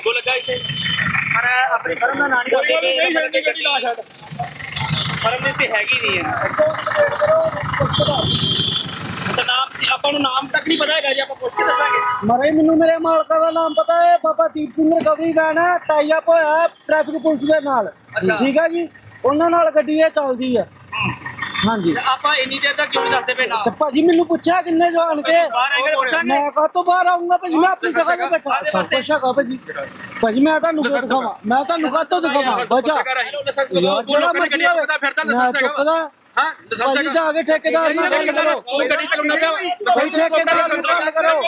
ਇੱਥੇ। ਪਰ ਆਪਣੀ ਫਰਮ ਦਾ ਨਾਂ ਨਹੀਂ ਕੋਈ ਗੱਲ ਨਹੀਂ ਛੱਡਦੀ ਗੱਡੀ ਲਾ ਛੱਡ। ਫਰਮ ਦੇ ਉੱਤੇ ਹੈਗੀ ਨਹੀਂ ਹੈ। ਅੱਛਾ ਨਾਮ ਆਪਾਂ ਨੂੰ ਨਾਮ ਤੱਕ ਨਹੀਂ ਪਤਾ ਹੈਗਾ ਜੇ ਆਪਾਂ ਪੁੱਛ ਕੇ ਦੱਸਾਂਗੇ। ਮਰੇ ਮੈਨੂੰ ਮੇਰੇ ਮਾਲਕਾਂ ਦਾ ਨਾਮ ਪਤਾ ਹੈ ਬਾਬਾ ਦੀਪ ਸਿੰਘ ਰਿਕਵਰੀ ਵੈਨ ਹੈ ਟਾਈ ਅਪ ਹੋਇਆ ਟ੍ਰੈਫਿਕ ਪੁਲਿਸ ਦੇ ਨਾਲ। ਠੀਕ ਹੈ ਜੀ ਉਹਨਾਂ ਨਾਲ ਗੱਡੀ ਇਹ ਚੱਲਦੀ ਹੈ। ਹਾਂਜੀ। ਤੇ ਆਪਾਂ ਇੰਨੀ ਦੇਰ ਤੱਕ ਕਿਉਂ ਨਹੀਂ ਦੱਸਦੇ ਪਏ ਨਾਮ ਤੇ ਭਾਜੀ ਮੈਨੂੰ ਪੁੱਛਿਆ ਕਿੰਨੇ ਜਾਣ ਕੇ? ਬਾਹਰ ਆਏਗਾ ਪੁੱਛਾਂਗੇ। ਮੈਂ ਕਾ ਤੋਂ ਬਾਹਰ ਆਉਂਗਾ ਭਾਜੀ ਮੈਂ ਆਪਣੀ ਜਗ੍ਹਾ ਤੇ ਬੈਠਾ। ਸਭ ਕੁਛ ਹੈਗਾ ਭਾਜੀ। ਭਾਜੀ ਮੈਂ ਤੁਹਾਨੂੰ ਕਿਉਂ ਦਿਖਾਵਾਂ? ਮੈਂ ਤੁਹਾਨੂੰ ਕਾ ਤੋਂ ਦਿਖਾਵਾਂ ਬਚਾ। ਯਾਰ ਜਿਹੜਾ ਮਰਜ਼ੀ ਹੋਵੇ ਮੈਂ ਲਾਇਸੈਂਸ ਹੈਗਾ। ਚੁੱਕਦਾ। ਹਾਂ ਭਾਜੀ ਜਾ ਕੇ ਠੇਕੇਦਾਰ ਨਾਲ ਗੱਲ ਕਰੋ। ਉਹ ਗੱਡੀ ਚਲਾਉਂਦਾ ਪਿਆ ਭਾਈ ਠੇਕੇਦਾਰ ਨਾਲ ਗੱਲ ਕਰੋ।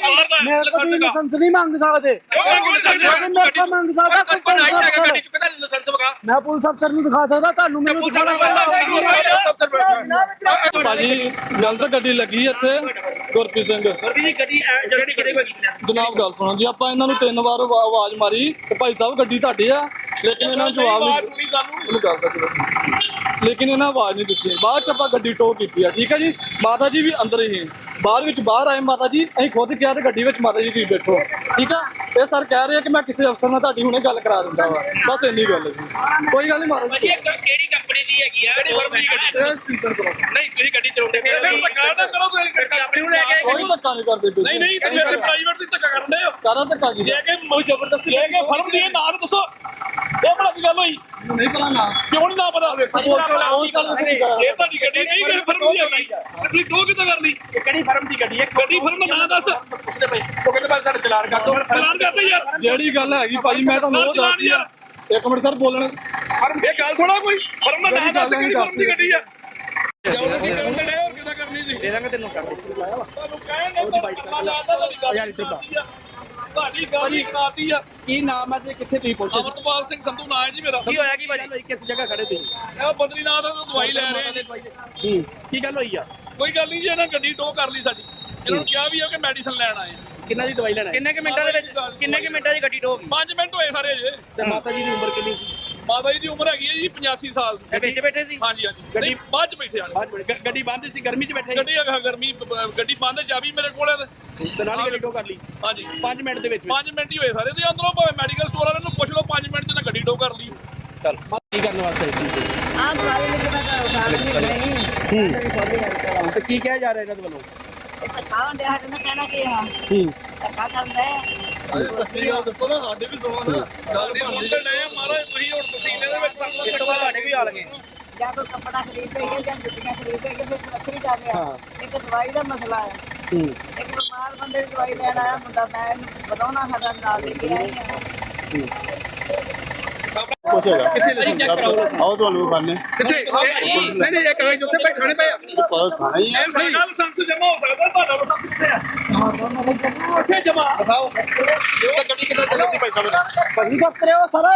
ਮੇਰੇ ਕੋਲ ਤੁਸੀਂ ਲਾਇਸੈਂਸ ਨਹੀਂ ਮੰਗ ਸਕਦੇ। ਲੇਕਿਨ ਮੇਰੇ ਕੋਲ ਮੰਗ ਸਕਦਾ ਕੋਈ ਪੁਲਿਸ ਅਫਸਰ। ਗੱਡੀ ਚੁੱਕਦਾ ਲਾਇਸੈਂਸ ਵਗਾ ਮੈਂ ਪੁਲਿਸ ਅਫਸਰ ਨੂੰ ਦਿਖਾ ਸਕਦਾ ਤੁਹਾਨੂੰ ਮੈਨੂੰ ਦਿਖਾਉਣਾ ਪੈਂਦਾ। ਭਾਜੀ ਗਲਤ ਗੱਡੀ ਲੱਗੀ ਇੱਥੇ। ਗੁਰਪ੍ਰੀਤ ਸਿੰਘ। ਵਰਦੀ ਦੀ ਗੱਡੀ ਜਲਦੀ ਕਿਹਦੇ ਕੋਲ ਕੀਤੀ ਜਨਾਬ ਗੱਲ ਸੁਣੋ ਜੀ ਆਪਾਂ ਇਹਨਾਂ ਨੂੰ ਤਿੰਨ ਵਾਰ ਆਵਾ- ਆਵਾਜ਼ ਮਾਰੀ। ਭਾਈ ਸਾਹਿਬ ਗੱਡੀ ਤੁਹਾਡੀ ਆ। ਲੇਕਿਨ ਇਹਨਾਂ ਨੇ ਜਵਾਬ ਨਹੀਂ ਸੁਣੀ ਸਾਨੂੰ। ਮੈਨੂੰ ਗੱਲ ਦਾ ਜਵਾਬ। ਲੇਕਿਨ ਇਹਨਾਂ ਆਵਾਜ਼ ਨਹੀਂ ਦਿੱਤੀ ਬਾਅਦ ਚ ਆਪਾਂ ਗੱਡੀ ਟੋ ਕੀਤੀ ਆ। ਠੀਕ ਹੈ ਜੀ? ਮਾਤਾ ਜੀ ਵੀ ਅੰਦਰ ਹੀ ਬਾਹਰ ਵਿੱਚ ਬਾਹਰ ਆਏ ਮਾਤਾ ਜੀ ਅਸੀਂ ਖੁਦ ਕਿਹਾ ਤੇ ਗੱਡੀ ਵਿੱਚ ਮਾਤਾ ਜੀ ਤੁਸੀਂ ਬੈਠੋ। ਠੀਕ ਆ? ਇਹ ਸਰ ਕਹਿ ਰਹੇ ਆ ਕਿ ਮੈਂ ਕਿਸੇ ਅਫਸਰ ਨਾਲ ਤੁਹਾਡੀ ਹੁਣੇ ਗੱਲ ਕਰਾ ਦਿੰਦਾ ਵਾ। ਬਸ ਇੰਨੀ ਗੱਲ ਹੈ ਜੀ। ਕੋਈ ਗੱਲ ਨਹੀਂ ਮਾਤਾ ਜੀ। ਇਹ ਕਿਹੜੀ ਕੰਪਨੀ ਦੀ ਹੈਗੀ ਆ? ਕਿਹੜੀ ਫਰਮ ਦੀ ਗੱਡੀ ਇਹ ਸਿੰਪਲ ਕਰੋ ਨਹੀਂ ਤੁਸੀਂ ਗੱਡੀ ਚਲਾਉਂਦੇ ਪਏ ਫਿਰ ਧੱਕਾ ਨਾ ਕਰੋ ਤੁਸੀਂ। ਗੱਡੀ ਆਪਣੀ ਨੂੰ ਲੈ ਕੇ ਕੋਈ ਧੱਕਾ ਨਹੀਂ ਕਰਦੇ ਨਹੀਂ ਨਹੀਂ ਤੁਸੀਂ ਪ੍ਰਾਈਵੇਟ ਦੀ ਧੱਕਾ ਕਰਨ ਦੇ ਹੋ। ਕਾਹਦਾ ਧੱਕਾ ਜੀ? ਲੈ ਕੇ ਕੋਈ ਜ਼ਬਰਦਸਤੀ ਲੈ ਕੇ ਫਰਮ ਦੀ ਨਾਂ ਤਾਂ ਦੱਸੋ ਇਹ ਬੜਾ ਕੀ ਗੱਲ ਹੋਈ ਨਹੀਂ ਪਤਾ ਨਾ। ਕਿਉਂ ਨਹੀਂ ਨਾ ਪਤਾ? ਉਹ ਚੱਲ ਉਹ ਚੱਲ ਫਿਰ ਕਰਾ ਇਹ ਤੁਹਾਡੀ ਗੱਡੀ ਨਹੀਂ ਕਿ ਫਰਮ ਦੀ ਹੈਗੀ ਗੱਡੀ ਟੋ ਕਿੱਦਾਂ ਕਰ ਲਈ? ਕਿਹੜੀ ਫਰਮ ਦੀ ਗੱਡੀ ਹੈ? ਗੱਡੀ ਫਰਮ ਦਾ ਨਾਂ ਦੱਸ। ਪੁੱਛਦੇ ਪਏ ਉਹ ਕਹਿੰਦੇ ਬਾਅਦ ਸਾਡਾ ਚਲਾਨ ਕਰ ਦੋ। ਚਲਾਨ ਕਰਦੇ ਯਾਰ। ਜਿਹੜੀ ਗੱਲ ਹੈਗੀ ਭਾਜੀ ਮੈਂ ਤੁਹਾਨੂੰ ਉਹ ਦੱਸਦੀ ਆ। ਯਾਰ। ਇੱਕ ਮਿੰਟ ਸਰ ਬੋਲਣ। ਫਰਮ ਇਹ ਗੱਲ ਥੋੜਾ ਕੋਈ। ਫਰਮ ਦਾ ਨਾਂ ਦੱਸ ਕਿਹੜੀ ਨਹੀਂ ਫਰਮ ਦੀ ਗੱਡੀ ਆ? ਜਲਦੀ ਕਰਨ ਦੇ ਹੋਰ ਕਿਦਾਂ ਕਰਨੀ ਸੀ? ਦੇ ਦਾਂਗੇ ਤੈਨੂੰ ਛੱਡ ਤੁਹਾਨੂੰ ਕਹਿਣ ਨੇ ਤਾਂ ਪੱਕਾ ਲਾਤਾ ਤੁਹਾਡੀ ਗੱਲ ਸੁਣਾਤੀ ਆ। ਤੁਹਾਡੀ ਹੀ ਸੁਣਾਤੀ ਆ। ਕੀ ਨਾਮ ਹੈ ਤੇ ਕਿੱਥੇ ਤੁਸੀਂ ਪਹੁੰਚੇ ਅਮਰਪਾਲ ਸਿੰਘ ਸੰਧੂ ਨਾਂ ਹੈ ਜੀ ਮੇਰਾ। ਕੀ ਹੋਇਆ ਕੀ ਭਾਜੀ ਕਿਸ ਜਗ੍ਹਾ ਖੜੇ ਤੁਸੀਂ? ਇਹ ਬਦਰੀਨਾਥ ਤੋਂ ਦਵਾਈ ਲੈ ਰਹੇ ਜੀ। ਕੀ ਗੱਲ ਹੋਈ ਆ? ਕੋਈ ਗੱਲ ਨਹੀਂ ਜੀ ਇਹਨਾਂ ਗੱਡੀ ਟੋ ਕਰ ਲਈ ਸਾਡੀ। ਇਹਨਾਂ ਨੂੰ ਕਿਹਾ ਵੀ ਆ ਕਿ ਮੈਡੀਸਨ ਲੈਣ ਆਏ ਆ। ਕਿੰਨਾ ਦੀ ਦਵਾਈ ਲੈਣਾ ਕਿੰਨੇ ਕਿ ਮਿੰਟਾਂ ਦੇ ਵਿੱਚ ਕਿੰਨੇ ਕਿ ਮਿੰਟਾਂ ਦੀ ਗੱਡੀ ਢੋ ਗਈ? ਪੰਜ ਮਿੰਟ ਹੋਏ ਸਾਰੇ ਜੇ ਤੇ ਮਾਤਾ ਜੀ ਦੀ ਉਮਰ ਕਿੰਨੀ ਸੀ? ਮਾਤਾ ਜੀ ਦੀ ਉਮਰ ਹੈਗੀ ਹੈ ਜੀ 85 ਸਾਲ ਦੀ। ਇਹ ਵਿੱਚ ਬੈਠੇ ਸੀ? ਹਾਂਜੀ ਹਾਂਜੀ। ਨਹੀਂ ਬਾਅਦ ਚ ਬੈਠੇ ਆਣੇ। ਗੱਡੀ ਬੰਦ ਸੀ ਗਰਮੀ 'ਚ ਬੈਠੇ ਗੱਡੀ ਅਗਾ ਗਰਮੀ ਗੱਡੀ ਬੰਦ ਚਾਬੀ ਮੇਰੇ ਕੋਲ ਹੈ ਤੇ। ਤੇ ਨਾਲ ਹੀ ਗੱਡੀ ਢੋ ਕਰ ਲਈ? ਹਾਂਜੀ। 5 ਮਿੰਟ ਦੇ ਵਿੱਚ। 5 ਮਿੰਟ ਹੀ ਹੋਏ ਸਾਰੇ ਦੇ ਅੰਦਰੋਂ ਭਾਵੇਂ ਮੈਡੀਕਲ ਸਟੋਰ ਵਾਲਿਆਂ ਨੂੰ ਪੁੱਛ ਲਓ 5 ਮਿੰਟ ਚ ਨਾ ਗੱਡੀ ਟੋ ਕਰ ਲਈ। ਕੀ ਕਰਨ ਵਾਸਤੇ ਆਪ ਵਾਲੇ ਨੇ ਕਿਹਾ ਤਾਂ ਉਠਾਣ ਨਹੀਂ ਤੇ ਕੀ ਕਿਹਾ ਜਾ ਰਿਹਾ ਇਹਨਾਂ ਦੇ ਵੱਲੋਂ? ਖਾਣ ਦੇ ਹੱਟ ਨਾ ਕਹਿਣਾ ਕੀ ਆ ਧੱਕਾ ਕਰਦਾ ਸੱਚੀ ਗੱਲ ਦੱਸੋ ਨਾ ਸਾਡੇ ਵੀ ਸੁਣੋ ਨਾ ਗੱਲ ਨਹੀਂ ਮਹਾਰਾਜ ਤੁਸੀਂ ਹੁਣ ਪਸੀਨੇ ਦੇ ਵਿੱਚ ਇਸ ਤੋਂ ਬਾਅਦ ਤੁਹਾਡੇ ਵੀ ਆ ਲਗੇ ਜਾਂ ਕੋਈ ਕੱਪੜਾ ਖਰੀਦੇ ਗਏ ਜਾਂ ਜੁੱਤੀਆਂ ਖਰੀਦੇ ਗਏ ਫਿਰ ਵੱਖਰੀ ਗੱਲ ਆ ਇੱਕ ਦਵਾਈ ਦਾ ਮਸਲਾ ਆ ਇੱਕ ਬਿਮਾਰ ਬੰਦੇ ਦੀ ਦਵਾਈ ਲੈਣ ਆਇਆ ਮੁੰਡਾ ਮੈਂ ਇਹਨੂੰ ਬਤਾਉਣਾ ਸਾਡਾ ਨਾਲ ਲੈ ਕੇ ਆਈ ਆ ਕੁਛ ਹੈਗਾ। ਕਿੱਥੇ ਤੁਸੀਂ ਚੈੱਕ ਕਰਾਓ ਆਓ ਤੁਹਾਨੂੰ ਖਾਣੇ। ਕਿੱਥੇ? ਨਹੀਂ ਨਹੀਂ ਇੱਕ ਵਾਰ ਉੱਥੇ ਬੈਠਣੇ ਪਏ ਆ। ਪਤਾ ਖਾਣਾ ਹੀ ਹੈ ਸਾਡਾ ਲਾਇਸੈਂਸ ਜਮਾ ਹੋ ਸਕਦਾ ਤੁਹਾਡਾ ਲਾਇਸੈਂਸ ਕਿੱਥੇ ਆ? ਉੱਥੇ ਜਮਾ। ਦਿਖਾਓ। ਇਹ ਗੱਡੀ ਕਿੱਦਾਂ ਚੱਲਦੀ ਭਾਈ ਸਾਹਿਬ। ਭਾਜੀ ਦਫ਼ਤਰੇ ਉਹ ਸਰ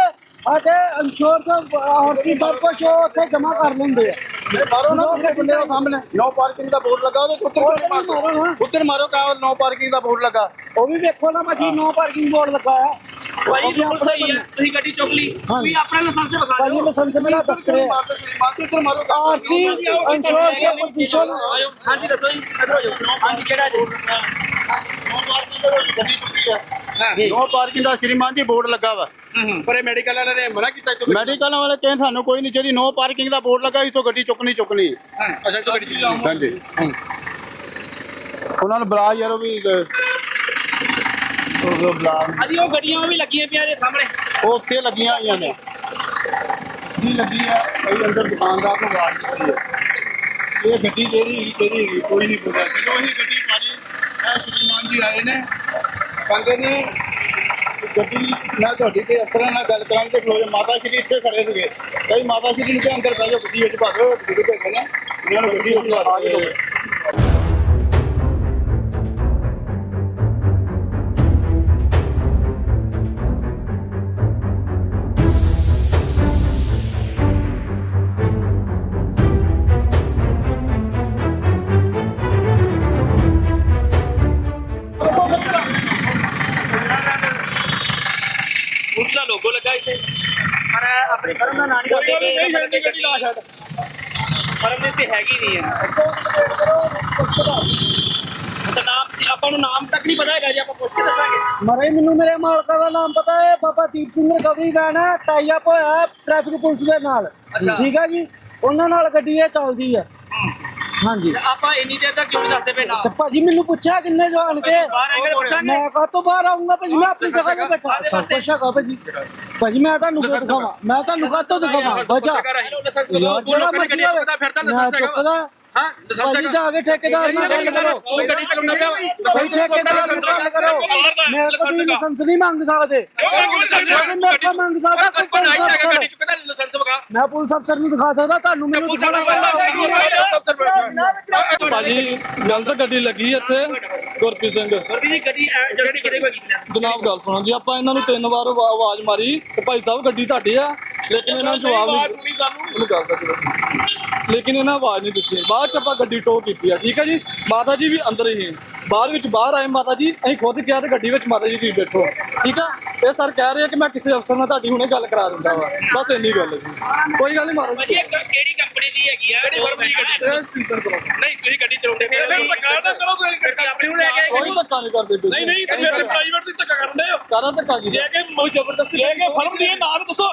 ਆਕੇ ਇੰਸ਼ੋਰ ਤੋਂ ਆਰਸੀ ਸਭ ਕੁਝ ਉਹ ਉੱਥੇ ਜਮਾ ਕਰ ਲੈਂਦੇ ਆ। ਮੇਰੇ ਬਾਹਰੋਂ ਨਾ ਕਿੰਨੇ ਬੰਦੇ ਆ ਸਾਹਮਣੇ। ਨੋ ਪਾਰਕਿੰਗ ਦਾ ਬੋਰਡ ਲੱਗਾ ਉਹਦੇ ਮਾਰੋ। ਨਾ। ਉੱਤੇ ਮਾਰੋ ਕਾ ਨੋ ਪਾਰਕਿੰਗ ਦਾ ਬੋਰਡ ਲੱਗਾ। ਉਹ ਵੀ ਵੇਖੋ ਨਾ ਭਾਜੀ ਨੋ ਪਾਰਕਿੰਗ ਬੋਰਡ ਲੱਗਾ ਹੈ ਭਾਈ ਬਿਲਕੁਲ ਸਹੀ ਹੈ ਤੁਸੀਂ ਗੱਡੀ ਚੁੱਕ ਲਈ। ਤੁਸੀਂ ਆਪਣਾ ਲਾਇਸੈਂਸ ਤੇ ਵਿਖਾ ਭਾਜੀ ਦਿਓ। ਲਾਇਸੈਂਸ ਮੇਰਾ ਦਫ਼ਤਰੇ ਹੈ। ਮਾਰੋ ਸ਼੍ਰੀਮਾਨ ਉੱਤੇ ਮਾਰੋ ਆਰਸੀ ਇੰਸ਼ੋਰ ਸੇ ਪ੍ਰਦੂਸ਼ਣ ਆਇਓ ਹਾਂਜੀ ਦੱਸੋ ਜੀ ਇੱਧਰ ਹੋ ਜਾਓ। ਹਾਂਜੀ ਕਿਹੜਾ ਜੀ? ਨੋ ਪਾਰਕਿੰਗ ਦਾ ਗੱਡੀ ਚੁੱਕੀ ਹੈ ਨੋ ਪਾਰਕਿੰਗ ਦਾ ਸ਼੍ਰੀਮਾਨ ਜੀ ਬੋਰਡ ਲੱਗਾ ਵਾ। ਪਰ ਇਹ ਮੈਡੀਕਲ ਵਾਲਿਆਂ ਨੇ ਮਨਾ ਕੀਤਾ ਕਿ ਮੈਡੀਕਲ ਵਾਲੇ ਕਹਿੰਦੇ ਸਾਨੂੰ ਕੋਈ ਨਹੀਂ ਚਾਹੀਦੀ ਨੋ ਪਾਰਕਿੰਗ ਦਾ ਬੋਰਡ ਲੱਗਾ ਇਥੋਂ ਗੱਡੀ ਚੁੱਕਣੀ ਚੁੱਕਣੀ। ਅੱਛਾ ਤੋਂ ਗੱਡੀ ਚਲਾਓ ਹਾਂਜੀ। ਉਹਨਾਂ ਨੂੰ ਬੁਲਾ ਯਾਰ ਉਹ ਵੀ ਅਹ, ਉਹ ਬੁਲਾ ਹਾਂਜੀ, ਉਹ ਗੱਡੀਆਂ ਵੀ ਲੱਗੀਆਂ ਪਈਆਂ ਦੇ ਸਾਹਮਣੇ। ਉਹ ਉੱਥੇ ਲੱਗੀਆਂ ਹੋਈਆਂ ਨੇ। ਜੀ ਲੱਗੀ ਆ? ਕਈ ਅੰਦਰ ਦੁਕਾਨਦਾਰ ਨੂੰ ਆਵਾਜ਼ ਦਿੱਤੀ ਹੈ ਇਹ ਗੱਡੀ ਜਿਹੜੀ ਹੈਗੀ ਕਿਹੜੀ ਹੈਗੀ ਕੋਈ ਨਹੀਂ ਪਤਾ ਜਦੋਂ ਇਹ ਗੱਡੀ ਪਾਣੀ ਇਹ ਸ਼੍ਰੀਮਾਨ ਜੀ ਆਏ ਨੇ। ਕਹਿੰਦੇ ਨੇ, ਗੱਡੀ, ਮੈਂ ਤੁਹਾਡੀ ਤੇ ਅਫਸਰਾਂ ਨਾਲ ਗੱਲ ਕਰਾਂ ਤੇ ਖਲੋ ਮਾਤਾ ਸ਼੍ਰੀ ਇੱਥੇ ਖੜੇ ਸੀਗੇ। ਕਈ ਮਾਤਾ ਸ਼੍ਰੀ ਨੂੰ ਕਿ ਅੰਦਰ ਬਹਿ ਗੱਡੀ ਵਿੱਚ ਭਰ ਲਓ ਬਜ਼ੁਰਗ ਹੈਗੇ ਨੇ, ਉਹਨਾਂ ਨੂੰ ਗੱਡੀ ਵਿੱਚ ਭਰ ਦਿਓ ਇੱਥੇ। ਪਰ ਆਪਣੀ ਫਰਮ ਦਾ ਨਾਂ ਨਹੀਂ ਕੋਈ ਗੱਲ ਨਹੀਂ ਦੱਸਦੇ ਛੱਡਦੀ ਗੱਡੀ ਲਾ ਛੱਡ। ਫਰਮ ਦੇ ਉੱਤੇ ਹੈਗੀ ਨਹੀਂ ਹੈ। ਅੱਛਾ ਨਾਮ ਆਪਾਂ ਆਪਾਂ ਨੂੰ ਨਾਮ ਤੱਕ ਨਹੀਂ ਪਤਾ ਹੈਗਾ ਜੇ ਆਪਾਂ ਪੁੱਛ ਕੇ ਦੱਸਾਂਗੇ। ਮਰੇ ਮੈਨੂੰ ਮੇਰੇ ਮਾਲਕਾਂ ਦਾ ਨਾਮ ਪਤਾ ਹੈ ਬਾਬਾ ਦੀਪ ਸਿੰਘ ਰਿਕਵਰੀ ਵੈਨ ਹੈ ਟਾਈ ਅਪ ਹੋਇਆ ਟ੍ਰੈਫਿਕ ਪੁਲਿਸ ਦੇ ਨਾਲ। ਠੀਕ ਹੈ ਜੀ? ਉਹਨਾਂ ਨਾਲ ਗੱਡੀ ਇਹ ਚੱਲਦੀ ਹੈ। ਹਾਂਜੀ। ਤੇ ਆਪਾਂ ਇੰਨੀ ਦੇਰ ਤੱਕ ਕਿਉਂ ਨਹੀਂ ਦੱਸਦੇ ਪਏ ਨਾ ਤੇ ਭਾਜੀ ਮੈਨੂੰ ਪੁੱਛਿਆ ਕਿੰਨੇ ਜਾਣ ਕੇ? ਬਾਹਰ ਆਏਗਾ ਪੁੱਛਾਂਗੇ? ਮੈਂ ਕਾ ਤੋਂ ਬਾਹਰ ਆਉਂਗਾ ਭਾਜੀ ਮੈਂ ਆਪਣੀ ਜਗ੍ਹਾ ਤੇ ਬੈਠਾ ਸਭ ਕੁਛ ਹੈਗਾ ਭਾਜੀ। ਭਾਜੀ ਮੈਂ ਤੁਹਾਨੂੰ ਕਿਉਂ ਦਿਖਾਵਾਂ? ਮੈਂ ਤੁਹਾਨੂੰ ਕਾ ਤੋਂ ਦਿਖਾਵਾਂ? ਲਾਇਸੈਂਸ ਯਾਰ ਜਿਹੜਾ ਮਰਜ਼ੀ ਹੋਵੇ ਮੈਂ ਚੁੱਕਦਾ ਹਾਂ ਭਾਜੀ ਜਾ ਕੇ ਠੇਕੇਦਾਰ ਨਾਲ ਗੱਲ ਕਰੋ। ਉਹ ਗੱਡੀ ਚਲਾਉਂਦਾ ਪਿਆ। ਭਾਈ ਠੇਕੇਦਾਰ ਨਾਲ ਗੱਲ ਕਰੋ। ਕੋਲ ਤੁਸੀਂ ਲਾਇਸੈਂਸ ਨਹੀਂ ਮੰਗ ਸਕਦੇ। ਕਿਉਂਕਿ ਮੇਰੇ ਕੋਲ ਮੰਗ ਸਕਦਾ ਕੋਈ ਪੁਲਿਸ ਅਫਸਰ। ਗੱਡੀ ਚੁੱਕਦਾ ਲਾਇਸੈਂਸ ਵਗਾ ਮੈਂ ਪੁਲਿਸ ਅਫਸਰ ਨੂੰ ਦਿਖਾ ਸਕਦਾ ਤੁਹਾਨੂੰ ਮੈਨੂੰ ਦਿਖਾਉਣਾ ਪੈਂਦਾ। ਭਾਜੀ ਗਲਤ ਗੱਡੀ ਲੱਗੀ ਇੱਥੇ ਗੁਰਪ੍ਰੀਤ ਸਿੰਘ। ਵਰਦੀ ਦੀ ਗੱਡੀ ਜਲਦੀ ਕੋਲ ਕੀਤੀ ਜਨਾਬ ਗੱਲ ਸੁਣੋ ਜੀ ਆਪਾਂ ਇਹਨਾਂ ਨੂੰ ਤਿੰਨ ਵਾਰ ਆਵਾ- ਆਵਾਜ਼ ਮਾਰੀ ਤੇ ਭਾਈ ਸਾਹਿਬ ਗੱਡੀ ਤੁਹਾਡੀ ਆ। ਲੇਕਿਨ ਇਹਨਾਂ ਨੇ ਜਵਾਬ ਨਹੀਂ ਸੁਣੀ ਸਾਨੂੰ। ਮੈਨੂੰ ਗੱਲ ਤਾਂ ਕਰੋ। ਲੇਕਿਨ ਇਹਨਾਂ ਆਵਾਜ਼ ਨਹੀਂ ਦਿੱਤੀ। ਬਾਅਦ ਚ ਆਪਾਂ ਗੱਡੀ ਟੋ ਕੀਤੀ ਆ। ਠੀਕ ਹੈ ਜੀ? ਮਾਤਾ ਜੀ ਵੀ ਅੰਦਰ ਹੀ ਬਾਹਰ ਵਿੱਚ ਬਾਹਰ ਆਏ ਮਾਤਾ ਜੀ ਅਸੀਂ ਖੁਦ ਕਿਹਾ ਤੇ ਗੱਡੀ ਵਿੱਚ ਮਾਤਾ ਜੀ ਤੁਸੀਂ ਬੈਠੋ। ਠੀਕ ਆ? ਇਹ ਸਰ ਕਹਿ ਰਹੇ ਆ ਕਿ ਮੈਂ ਕਿਸੇ ਅਫਸਰ ਨਾਲ ਤੁਹਾਡੀ ਹੁਣੇ ਗੱਲ ਕਰਾ ਦਿੰਦਾ ਵਾ। ਬਸ ਇੰਨੀ ਗੱਲ ਹੈ ਜੀ। ਕੋਈ ਗੱਲ ਨਹੀਂ ਮਾਤਾ ਜੀ। ਇਹ ਕਿਹੜੀ ਕੰਪਨੀ ਦੀ ਹੈਗੀ ਆ? ਕਿਹੜੀ ਫਰਮ ਦੀ ਗੱਡੀ? ਇਹ ਸਿੰਪਲ ਕਰੋ ਨਹੀਂ ਤੁਸੀਂ ਗੱਡੀ ਚਲਾਉਂਦੇ ਫਿਰ ਧੱਕਾ ਨਾ ਕਰੋ ਤੁਸੀਂ ਗੱਡੀ ਆਪਣੀ ਨੂੰ ਲੈ ਕੇ ਆਏ? ਕੋਈ ਧੱਕਾ ਨਹੀਂ ਕਰਦੇ। ਨਹੀਂ ਨਹੀਂ ਤੁਸੀਂ ਇੱਥੇ ਪ੍ਰਾਈਵੇਟ ਦੀ ਧੱਕਾ ਕਰਨ ਦੇ ਹੋ। ਕਾਹਦਾ ਧੱਕਾ ਕੀ ਜੇ ਕਿ ਕੋਈ ਜ਼ਬਰਦਸਤੀ ਲੈ ਕੇ ਫਰਮ ਦੀ ਨਾਂ ਤਾਂ ਦੱਸੋ।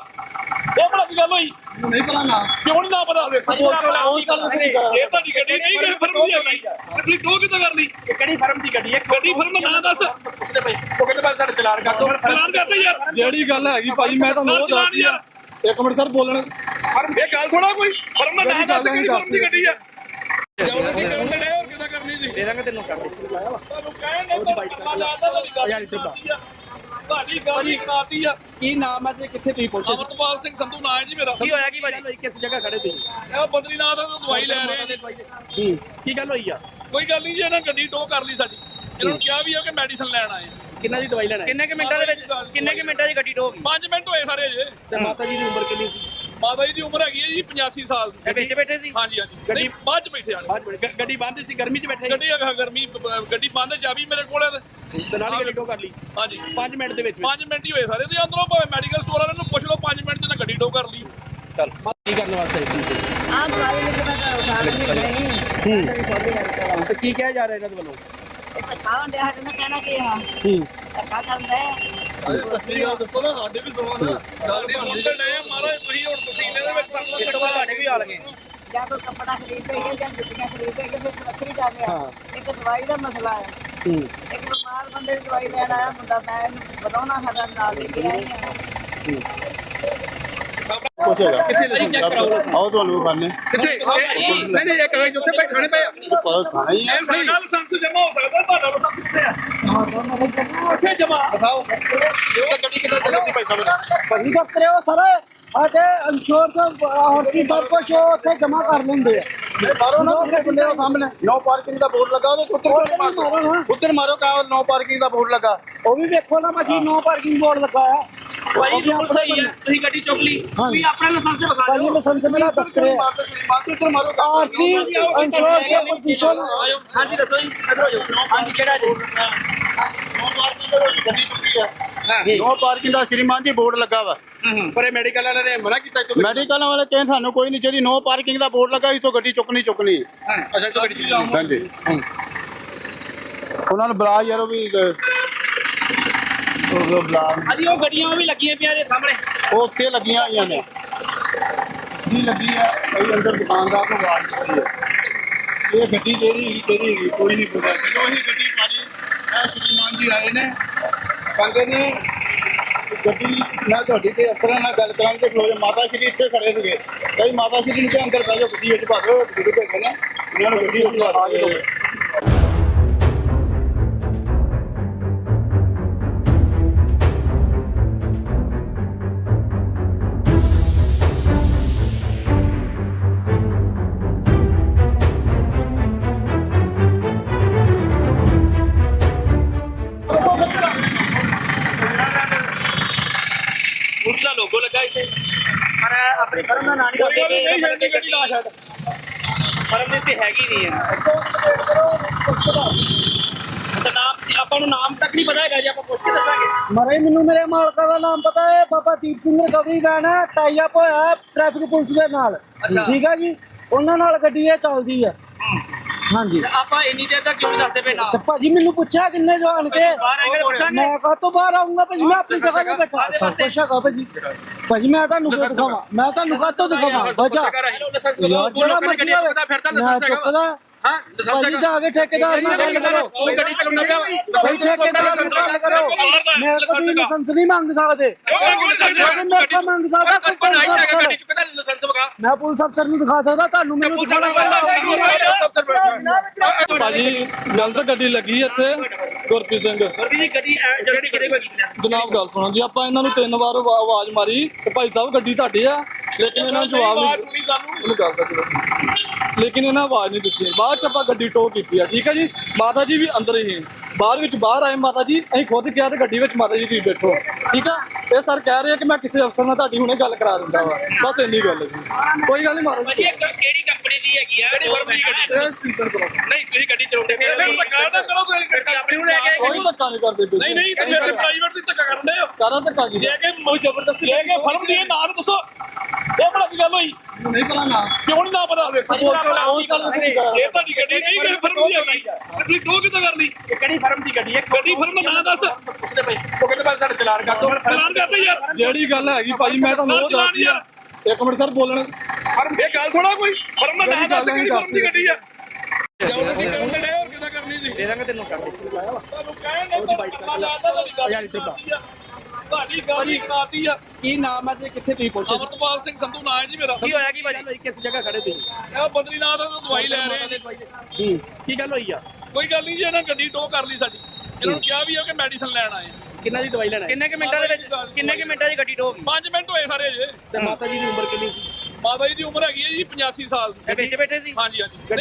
ਇਹ ਬੜਾ ਕੀ ਗੱਲ ਹੋਈ? ਨਹੀਂ ਪਤਾ ਨਾ। ਕਿਉਂ ਨਹੀਂ ਨਾ ਪਤਾ? ਨਹੀਂ ਇਹ ਤੁਹਾਡੀ ਗੱਡੀ ਨਹੀਂ ਕਿ ਫਰਮ ਦੀ ਹੈਗੀ ਗੱਡੀ ਟੋ ਕਿੱਦਾਂ ਕਰ ਲਈ? ਕਿਹੜੀ ਫਰਮ ਦੀ ਗੱਡੀ ਹੈ? ਗੱਡੀ ਫਰਮ ਦਾ ਨਾਂ ਦੱਸ। ਪੁੱਛਦੇ ਪਏ ਉਹ ਕਹਿੰਦੇ ਬਾਅਦ ਸਾਡਾ ਚਲਾਨ ਕਰ ਦੋ ਚਲਾਨ ਕਰਦੇ ਯਾਰ। ਜਿਹੜੀ ਗੱਲ ਹੈਗੀ ਭਾਜੀ ਮੈਂ ਤੁਹਾਨੂੰ ਉਹ ਦੱਸਦੀ ਆ ਇੱਕ ਮਿੰਟ ਸਰ ਬੋਲਣ। ਫਰਮ ਇਹ ਗੱਲ ਥੋੜਾ ਕੋਈ। ਫਰਮ ਦਾ ਨਾਂ ਦੱਸ ਕਿਹੜੀ ਫਰਮ ਦੀ ਗੱਡੀ ਆ? ਜ਼ਬਰਦਸਤੀ ਕਰਨ ਦੇ ਹੋਰ ਕਿੱਦਾਂ ਕਰਨੀ ਸੀ? ਦੇ ਦਾਂਗੇ ਤੈਨੂੰ ਕਰ ਤੁਹਾਨੂੰ ਕਹਿਣ ਨੇ ਤਾਂ ਲਾਤਾ ਤੁਹਾਡੀ ਗੱਲ ਸੁਣਾਤੀ ਆ। ਤੁਹਾਡੀ ਗੱਲ ਹੀ ਸੁਣਾਤੀ ਆ। ਕੀ ਨਾਮ ਹੈ ਤੇ ਕਿੱਥੇ ਤੁਸੀਂ ਪਹੁੰਚੇ ਅਮਰਪਾਲ ਸਿੰਘ ਸੰਧੂ ਨਾਂ ਹੈ ਜੀ ਮੇਰਾ। ਕੀ ਹੋਇਆ ਕੀ ਭਾਜੀ? ਕਿਸ ਜਗ੍ਹਾ ਖੜੇ ਤੁਸੀਂ? ਇਹ ਬਦਰੀਨਾਥ ਤੋਂ ਦਵਾਈ ਲੈ ਰਹੇ ਆ ਜੀ। ਹੂੰ। ਕੀ ਗੱਲ ਹੋਈ ਆ? ਕੋਈ ਗੱਲ ਨਹੀਂ ਜੀ ਇਹਨਾਂ ਗੱਡੀ ਟੋ ਕਰ ਲਈ ਸਾਡੀ। ਇਹਨਾਂ ਨੂੰ ਕਿਹਾ ਵੀ ਆ ਕਿ ਮੈਡੀਸਨ ਲੈਣ ਆਏ ਕਿੰਨਾ ਦੀ ਦਵਾਈ ਲੈਣਾ ਕਿੰਨੇ ਕਿ ਮਿੰਟਾਂ ਦੇ ਵਿੱਚ ਕਿੰਨੇ ਕਿ ਮਿੰਟਾਂ ਦੀ ਗੱਡੀ ਢੋ ਗਈ? 5 ਮਿੰਟ ਹੋਏ ਸਾਰੇ ਜੇ ਤੇ ਮਾਤਾ ਜੀ ਦੀ ਉਮਰ ਕਿੰਨੀ ਸੀ? ਮਾਤਾ ਜੀ ਦੀ ਉਮਰ ਹੈਗੀ ਹੈ ਜੀ 85 ਸਾਲ ਦੀ। ਇਹ ਵਿੱਚ ਬੈਠੇ ਸੀ? ਹਾਂਜੀ ਹਾਂਜੀ। ਗੱਡੀ- ਬਾਅਦ ਚ ਬੈਠੇ ਆਣੇ ਬਾਅਦ ਵਿੱਚ ਗੱਡੀ ਬੰਦ ਸੀ ਗਰਮੀ 'ਚ ਬੈਠੇ ਗੱਡੀ ਅਗਾਂਹ ਗਰਮੀ ਗੱਡੀ ਬੰਦ ਚਾਬੀ ਮੇਰੇ ਕੋਲ ਹੈ ਤੇ। ਨਾਲ ਹੀ ਗੱਡੀ ਕਰ ਲਈ। ਹਾਂਜੀ। 5 ਮਿੰਟ ਦੇ ਵਿੱਚ। 5 ਮਿੰਟ ਹੀ ਹੋਏ ਸਾਰੇ ਤੇ ਅੰਦਰੋਂ ਭਾਵੇਂ ਮੈਡੀਕਲ ਸਟੋਰ ਵਾਲਿਆਂ ਨੂੰ ਪੁੱਛ ਲਓ 5 ਮਿੰਟ ਚ ਨਾ ਗੱਡੀ ਟੋ ਕਰ ਲਈ। ਚੱਲ। ਕੀ ਕਰਨ ਵਾਸਤੇ ਆਏ ਸੀ ਤਾਂ ਉਠਾ ਲਈ ਨਹੀਂ ਹੂੰ। ਖੋਲੀ ਗੱਲ ਤੇ ਕੀ ਕਿਹਾ ਜਾ ਰਿਹਾ ਇਹਨਾਂ ਦੇ ਵੱਲੋਂ? ਇਹ ਤਾਂ ਖਾਣ ਦੇ ਹੱਟ ਨਾ ਕਹਿਣਾ ਕੀ ਆ? ਹੂੰ। ਧੱਕਾ ਕਰਦਾ ਹੈ ਸੱਚੀ ਗੱਲ ਦੱਸੋ ਨਾ ਸਾਡੇ ਵੀ ਸੁਣੋ ਨਾ ਗੱਲ ਨਹੀਂ ਸੁਣਦੇ ਆ, ਮਹਾਰਾਜ ਤੁਸੀਂ ਹੁਣ ਪਸੀਨੇ ਦੇ ਵਿੱਚ ਤੁਹਾਨੂੰ ਇਸ ਤੋਂ ਬਾਅਦ ਤੁਹਾਡੇ ਵੀ ਆ ਲਗੇ ਜਾਂ ਕੋਈ ਕੱਪੜਾ ਖਰੀਦਦੇ ਹੈ ਜਾਂ ਜੁੱਤੀਆਂ ਖਰੀਦਦੇ ਹੈ ਕਿਸੇ ਵੱਖਰੀ ਜਾ ਰਿਹਾ ਇੱਕ ਦਵਾਈ ਦਾ ਮਸਲਾ ਹੈ ਹੂੰ। ਇੱਕ ਬਿਮਾਰ ਬੰਦੇ ਦੀ ਦਵਾਈ ਲੈਣ ਆਇਆ ਮੁੰਡਾ ਮੈਂ ਇਹਨੂੰ ਬਤਾਉਣਾ ਸਾਡਾ ਨਾਲ ਲੈ ਕੇ ਆਈ ਹਾਂ। ਕਿੱਥੇ ਲੈ ਚੈੱਕ ਕਰਾਓ ਆਓ ਤੁਹਾਨੂੰ ਵਿਖਾਣੇ ਕਿੱਥੇ? ਨਹੀਂ ਨਹੀਂ ਇੱਕ ਵਜੇ ਉੱਥੇ ਬੈਠਣੇ ਪਏ ਆ। ਪਤਾ ਥਾਣਾ ਹੀ ਹੈ ਸਾਡਾ ਲਾਇਸੈਂਸ ਜਮਾ ਹੋ ਸਕਦਾ ਤੁਹਾਡਾ ਲਾਇਸੈਂਸ ਕਿੱਥੇ ਆ? ਉੱਥੇ ਜਮਾ। ਦਿਖਾਓ। ਇਹ ਗੱਡੀ ਕਿੱਦਾਂ ਚੱਲਦੀ ਭਾਈ ਸਾਹਿਬ ਭਾਜੀ ਦਫ਼ਤਰੇ ਉਹ ਸਰ ਸਾਡੇ ਇੰਸ਼ੋਰ ਤੋਂ ਆਰਸੀ ਸਭ ਕੁਝ ਉੱਥੇ ਜਮਾ ਕਰ ਲੈਂਦੇ ਆ। ਮਾਰੋ ਨਾ। ਬੰਦੇ ਬੰਦੇ ਦੇ ਸਾਹਮਣੇ। ਨੋ ਪਾਰਕਿੰਗ ਦਾ ਬੋਰਡ ਲੱਗਾ ਉਹਦੇ ਉੱਤੇ ਉੱਧਰ ਮਾਰੋ। ਨਾ। ਉੱਤੇ ਮਾਰੋ। ਕਾ ਨੋ ਪਾਰਕਿੰਗ ਦਾ ਬੋਰਡ ਲੱਗਾ। ਉਹ ਵੀ ਵੇਖੋ ਨਾ ਭਾਜੀ ਨੋ ਪਾਰਕਿੰਗ ਬੋਰਡ ਲੱਗਾ ਆ ਭਾਈ ਬਿਲਕੁਲ ਸਹੀ ਹੈ ਤੁਸੀਂ ਗੱਡੀ ਚੁੱਕ ਲਈ। ਤੁਸੀਂ ਆਪਣਾ ਲਾਇਸੈਂਸ ਤੇ ਵਿਖਾ ਭਾਜੀ ਦਿਓ। ਲਾਇਸੈਂਸ ਮੇਰਾ ਦਫ਼ਤਰੇ ਮਾਰੋ ਸ਼੍ਰੀਮਾਨ ਉੱਤੇ ਮਾਰੋ। ਆਰਸੀ ਇੰਸ਼ੋਰ ਸੇ ਪੋਜੀਸ਼ਨ ਆਇਓ ਹਾਂਜੀ ਦੱਸੋ ਜੀ ਇੱਧਰ ਹੋ ਜਾਓ ਹਾਂਜੀ ਕਿਹੜਾ ਜੀ? ਨੋ ਪਾਰਕਿੰਗ ਦਾ ਗੱਡੀ ਚੁੱਕੀ ਹੈ। ਨੋ ਪਾਰਕਿੰਗ ਦਾ ਸ਼੍ਰੀਮਾਨ ਜੀ ਬੋਰਡ ਲੱਗਾ ਵਾ। ਪਰ ਇਹ ਮੈਡੀਕਲ ਵਾਲਿਆਂ ਨੇ ਮਨਾ ਕੀਤਾ ਕਿ ਮੈਡੀਕਲ ਵਾਲੇ ਕਹਿੰਦੇ ਸਾਨੂੰ ਕੋਈ ਨਹੀਂ ਚਾਹੀਦੀ ਨੋ ਪਾਰਕਿੰਗ ਦਾ ਬੋਰਡ ਲੱਗਾ ਇਥੋਂ ਗੱਡੀ ਚੁੱਕਣੀ ਚੁੱਕਣੀ ਅੱਛਾ ਤੋ ਗੱਡੀ ਹਾਂਜੀ। ਉਹਨਾਂ ਨੂੰ ਬੁਲਾ ਯਾਰ ਉਹ ਵੀ ਅਹ, ਉਹ ਹਾਂਜੀ ਉਹ ਗੱਡੀਆਂ ਵੀ ਲੱਗੀਆਂ ਪਈਆਂ ਦੇ ਸਾਹਮਣੇ। ਉਹ ਉੱਥੇ ਲੱਗੀਆਂ ਹੋਈਆਂ ਨੇ। ਜੀ ਲੱਗੀ ਆ? ਕਈ ਅੰਦਰ ਦੁਕਾਨਦਾਰ ਨੂੰ ਆਵਾਜ਼ ਦਿੱਤੀ ਹੈ ਇਹ ਗੱਡੀ ਜਿਹੜੀ ਹੈਗੀ ਹੈਗੀ ਕੋਈ ਨਹੀਂ ਪਤਾ ਜਦੋਂ ਇਹ ਗੱਡੀ ਪਾਣੀ ਇਹ ਸ਼੍ਰੀਮਾਨ ਜੀ ਆਏ ਨੇ। ਕਹਿੰਦੇ ਨੇ ਗੱਡੀ ਮੈਂ ਤੁਹਾਡੀ ਤੇ ਅਫਸਰਾਂ ਨਾਲ ਗੱਲ ਕਰਾਂ ਤੇ ਖਲੋਏ ਮਾਤਾ ਸ਼੍ਰੀ ਇੱਥੇ ਖੜੇ ਸੀਗੇ। ਕਈ ਮਾਤਾ ਸ਼੍ਰੀ ਨੂੰ ਕਿ ਅੰਦਰ ਬਹਿ ਜਾਓ ਗੱਡੀ ਵਿੱਚ ਭਾਗ ਲਓ ਗੱਡੀ ਭੇਜੇ ਨੇ। ਉਹਨਾਂ ਨੂੰ ਗੱਡੀ ਵਿੱਚ ਭਾ ਦਿਓ ਦੱਸਦੇ ਛੱਡਦੀ ਗੱਡੀ ਲਾ ਛੱਡ। ਫਰਮ ਦੇ ਉੱਤੇ ਹੈਗੀ ਨਹੀਂ ਹੈ। ਅੱਛਾ ਨਾਮ ਆਪਾਂ ਨੂੰ ਨਾਮ ਤੱਕ ਨਹੀਂ ਪਤਾ ਹੈਗਾ ਜੇ ਆਪਾਂ ਪੁੱਛ ਕੇ ਦੱਸਾਂਗੇ। ਮਰੇ ਮੈਨੂੰ ਮੇਰੇ ਮਾਲਕਾਂ ਦਾ ਨਾਮ ਪਤਾ ਹੈ ਬਾਬਾ ਦੀਪ ਸਿੰਘ ਰਿਕਵਰੀ ਵੈਨ ਹੈ ਟਾਈ ਅਪ ਹੋਇਆ ਟ੍ਰੈਫਿਕ ਪੁਲਿਸ ਦੇ ਨਾਲ। ਠੀਕ ਹੈ ਜੀ? ਉਹਨਾਂ ਨਾਲ ਗੱਡੀ ਇਹ ਚੱਲਦੀ ਹੈ। ਹਾਂਜੀ। ਤੇ ਆਪਾਂ ਇੰਨੀ ਦੇਰ ਤੱਕ ਕਿਉਂ ਨਹੀਂ ਦੱਸਦੇ ਪਏ ਨਾ ਤੇ ਭਾਜੀ ਮੈਨੂੰ ਪੁੱਛਿਆ ਕਿੰਨੇ ਜਾਣ ਕੇ? ਬਾਹਰ ਆਏ ਕੇ ਪੁੱਛਾਂਗੇ ਮੈਂ ਕਾ ਤੋਂ ਬਾਹਰ ਆਉਂਗਾ ਭਾਜੀ? ਮੈਂ ਆਪਣੀ ਜਗ੍ਹਾ ਤੇ ਬੈਠਾ। ਸਭ? ਕੁਛ ਹੈਗਾ ਭਾਜੀ। ਭਾਜੀ ਮੈਂ ਤੁਹਾਨੂੰ ਕਿਉਂ ਦਿਖਾਵਾਂ? ਮੈਂ ਤੁਹਾਨੂੰ ਕਾ ਤੋਂ ਦਿਖਾਵਾਂ? ਵਜਾ ਯਾਰ ਜਿਹੜਾ ਮਰਜ਼ੀ ਹੋਵੇ ਮੈਂ ਚੁੱਕਦਾ ਹਾਂ ਭਾਜੀ ਜਾ ਕੇ ਠੇਕੇਦਾਰ ਨਾਲ ਗੱਲ ਕਰੋ। ਕੋਈ ਗੱਡੀ ਚਲਾਉਂਦਾ ਪਿਆ ਭਾਈ ਠੇਕੇਦਾਰ ਨਾਲ ਗੱਲ ਕਰੋ। ਮੈਂ ਕਦੀ ਲਾਇਸੈਂਸ ਨਹੀਂ ਮੰਗ ਸਕਦੇ। ਮੈਂ ਕੋਲ ਮੰਗ ਸਕਦਾ ਕੋਈ ਪੁਲਿਸ ਅਫਸਰ। ਲਾਇਸੈਂਸ ਵਗਾ ਮੈਂ ਪੁਲਿਸ ਅਫਸਰ ਨੂੰ ਦਿਖਾ ਸਕਦਾ ਤੁਹਾਨੂੰ ਮੈਨੂੰ ਦਿਖਾਣਾ ਭਾਜੀ ਗਲਤ ਗੱਡੀ ਲੱਗੀ ਇੱਥੇ। ਗੁਰਪ੍ਰੀਤ ਸਿੰਘ। ਵਰਦੀ ਦੀ ਗੱਡੀ ਜਲਦੀ ਕਿਹਦੇ ਕੋਲ ਕੀਤੀ ਜਨਾਬ ਗੱਲ ਸੁਣੋ ਜੀ ਆਪਾਂ ਇਹਨਾਂ ਨੂੰ ਤਿੰਨ ਵਾਰ ਆਵਾ- ਆਵਾਜ਼ ਮਾਰੀ ਕਿ ਭਾਈ ਸਾਹਿਬ ਗੱਡੀ ਤੁਹਾਡੀ ਆ ਲੇਕਿਨ ਇਹਨਾਂ ਨੇ ਜਵਾਬ ਨਹੀਂ ਸੁਣੀ ਸਾਨੂੰ। ਉਹਨੂੰ ਗੱਲ ਤਾਂ ਕਰੋ ਲੇਕਿਨ ਇਹਨਾਂ ਆਵਾਜ਼ ਨਹੀਂ ਦਿੱਤੀ। ਬਾਅਦ ਚ ਆਪਾਂ ਗੱਡੀ ਟੋ ਕੀਤੀ ਆ ਠੀਕ ਹੈ ਜੀ? ਮਾਤਾ ਜੀ ਵੀ ਅੰਦਰ ਹੀ ਬਾਹਰ ਵਿੱਚ ਬਾਹਰ ਆਏ ਮਾਤਾ ਜੀ ਅਸੀਂ ਖੁਦ ਕਿਹਾ ਤੇ ਗੱਡੀ ਵਿੱਚ ਮਾਤਾ ਜੀ ਤੁਸੀਂ ਬੈਠੋ। ਠੀਕ ਆ? ਇਹ ਸਰ ਕਹਿ ਰਹੇ ਆ ਕਿ ਮੈਂ ਕਿਸੇ ਅਫਸਰ ਨਾਲ ਤੁਹਾਡੀ ਹੁਣੇ ਗੱਲ ਕਰਾ ਦਿੰਦਾ ਵਾ। ਬਸ ਇੰਨੀ ਗੱਲ ਹੈ ਜੀ। ਕੋਈ ਗੱਲ ਨਹੀਂ ਮਾਤਾ ਜੀ। ਇਹ ਕਿਹੜੀ ਦੀ ਹੈਗੀ ਆ ਕਿਹੜੀ ਫਰਮ ਦੀ ਗੱਡੀ? ਇਹ ਸਿੰਪਲ ਕਰੋ ਨਹੀਂ ਤੁਸੀਂ ਗੱਡੀ ਚਲਾਉਂਦੇ ਫਿਰ ਫਿਰ ਧੱਕਾ ਨਾ ਕਰੋ ਤੁਸੀਂ ਗੱਡੀ ਆਪਣੀ ਨੂੰ ਲੈ ਕੇ ਆਏ ਕੋਈ ਧੱਕਾ ਨਹੀਂ ਕਰਦੇ ਪਏ ਨਹੀਂ ਨਹੀਂ ਤੁਸੀਂ ਪ੍ਰਾਈਵੇਟ ਦੀ ਧੱਕਾ ਕਰਨ ਦੇ ਹੋ। ਕਾਰਾ ਧੱਕਾ ਕੀ ਜੇ ਕਿ ਕੋਈ ਜ਼ਬਰਦਸਤੀ ਜੇ ਕਿ ਫਰਮ ਦੀ ਨਾਂ ਦੱਸੋ। ਇਹ ਬੜਾ ਕੀ ਗੱਲ ਹੋਈ? ਨਹੀਂ ਪਤਾ ਨਾ। ਕਿਉਂ ਨਹੀਂ ਨਾ ਪਤਾ? ਇਹ ਤੁਹਾਡੀ ਗੱਡੀ ਨਹੀਂ ਕਿ ਫਰਮ ਦੀ ਹੈਗੀ। ਗੱਡੀ ਟੋ ਕਿੱਦਾਂ ਕਰ ਲਈ? ਕਿਹੜੀ ਫਰਮ ਦੀ ਗੱਡੀ ਹੈ? ਗੱਡੀ ਫਰਮ ਦਾ ਨਾਂ ਦੱਸ। ਪੁੱਛਦੇ ਪਏ ਉਹ ਕਹਿੰਦੇ ਬਾਅਦ ਸਾਡਾ ਚਲਾਨ ਕਰ ਦੋ। ਚਲਾਨ ਕਰਦੇ ਯਾਰ। ਜਿਹੜੀ ਗੱਲ ਹੈਗੀ ਭਾਜੀ ਮੈਂ ਤੁਹਾਨੂੰ ਉਹ ਚਲਾਨ ਦੱਸਦੀ ਆ ਇੱਕ ਮਿੰਟ ਸਰ ਬੋਲਣ। ਫਰਮ ਇਹ ਗੱਲ ਥੋੜਾ ਕੋਈ ਫਰਮ ਦਾ ਨਾਂ ਦੱਸ ਕਿਹੜੀ ਫਰਮ ਦੀ ਗੱਡੀ ਆ? ਜ਼ਬਰਦਸਤੀ ਕਰਨ ਦੇ ਹੋਰ ਕਿੱਦਾਂ ਕਰਨੀ ਸੀ? ਦੇ ਦਾਂਗੇ ਤੈਨੂੰ ਕਰ ਦੇ ਤੁਹਾਨੂੰ ਕਹਿਣ ਨੇ ਤਾਂ ਧੱਕਾ ਲਾਤਾ ਤੁਹਾਡੀ ਗੱਲ ਸੁਣਾਤੀ ਆ। ਤੁਹਾਡੀ ਗੱਲ ਹੀ ਸੁਣਾਤੀ ਆ। ਕੀ ਨਾਮ ਹੈ ਤੇ ਕਿੱਥੇ ਤੁਸੀਂ ਪਹੁੰਚੇ ਅਮਰਪਾਲ ਸਿੰਘ ਸੰਧੂ ਨਾਂ ਹੈ ਜੀ ਮੇਰਾ। ਕੀ ਹੋਇਆ ਕੀ ਭਾਜੀ? ਕਿਸ ਜਗ੍ਹਾ ਖੜੇ ਤੁਸੀਂ। ਇਹ ਬਦਰੀਨਾਥ ਤੋਂ ਦਵਾਈ ਲੈ ਰਹੇ ਨੇ। ਹੂੰ ਕੀ ਗੱਲ ਹੋਈ ਆ? ਕੋਈ ਗੱਲ ਨਹੀਂ ਜੀ ਇਹਨਾਂ ਗੱਡੀ ਟੋ ਕਰ ਲਈ ਸਾਡੀ। ਇਹਨਾਂ ਨੂੰ ਕਿਹਾ ਵੀ ਆ ਕਿ ਮੈਡੀਸਨ ਲੈਣ ਆਏ ਕਿੰਨਾ ਦੀ ਦਵਾਈ ਲੈਣਾ ਕਿੰਨੇ ਕਿ ਮਿੰਟਾਂ ਦੇ ਵਿੱਚ ਕਿੰਨੇ ਕਿ ਮਿੰਟਾਂ ਦੀ ਗੱਡੀ ਢੋ ਗਈ? 5 ਮਿੰਟ ਹੋਏ ਸਾਰੇ ਅਜੇ। ਤੇ ਮਾਤਾ ਜੀ ਦੀ ਉਮਰ ਕਿੰਨੀ ਸੀ? ਮਾਤਾ ਜੀ ਦੀ ਉਮਰ ਹੈਗੀ ਹੈ ਜੀ 85 ਸਾਲ ਦੀ। ਵਿੱਚ ਬੈਠੇ ਸੀ? ਹਾਂਜੀ ਹਾਂਜੀ।